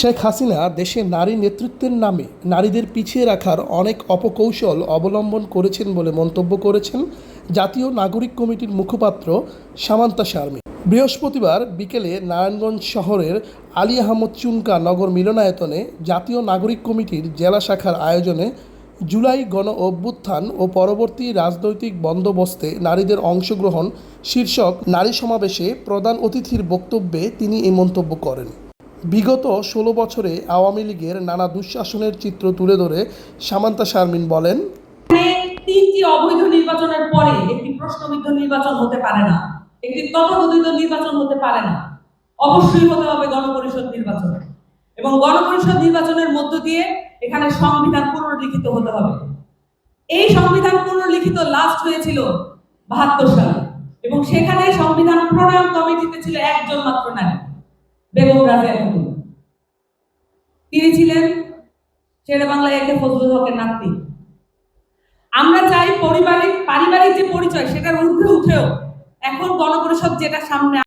শেখ হাসিনা দেশে নারী নেতৃত্বের নামে নারীদের পিছিয়ে রাখার অনেক অপকৌশল অবলম্বন করেছেন বলে মন্তব্য করেছেন জাতীয় নাগরিক কমিটির মুখপাত্র সামান্তা শারমি। বৃহস্পতিবার বিকেলে নারায়ণগঞ্জ শহরের আলী আহমদ চুনকা নগর মিলনায়তনে জাতীয় নাগরিক কমিটির জেলা শাখার আয়োজনে জুলাই গণ অভ্যুত্থান ও পরবর্তী রাজনৈতিক বন্দোবস্তে নারীদের অংশগ্রহণ শীর্ষক নারী সমাবেশে প্রধান অতিথির বক্তব্যে তিনি এই মন্তব্য করেন। বিগত ষোলো বছরে আওয়ামী লীগের নানা দুঃশাসনের চিত্র তুলে ধরে সামান্তা শারমিন বলেন তিনটি অবৈধ নির্বাচনের পরে একটি প্রশ্নবিদ্ধ নির্বাচন হতে পারে না, একটি তথাকথিত নির্বাচন হতে পারে না। অবশ্যই হতে হবে গণপরিষদ নির্বাচন এবং গণপরিষদ নির্বাচনের মধ্য দিয়ে এখানে সংবিধান পুনর্লিখিত হতে হবে। এই সংবিধান পুনর্লিখিত লাস্ট হয়েছিল বাহাত্তর সালে এবং সেখানে সংবিধান প্রণয়ন কমিটিতে ছিল একজন মাত্র নারী। বেগম রাজিয়া খাতুন তিনি ছিলেন শেরে বাংলায় একে ফজলুল হকের নাতনি আমরা চাই পারিবারিক পারিবারিক যে পরিচয়, সেটার ঊর্ধ্বে উঠেও এখন গণপরিষদ যেটা সামনে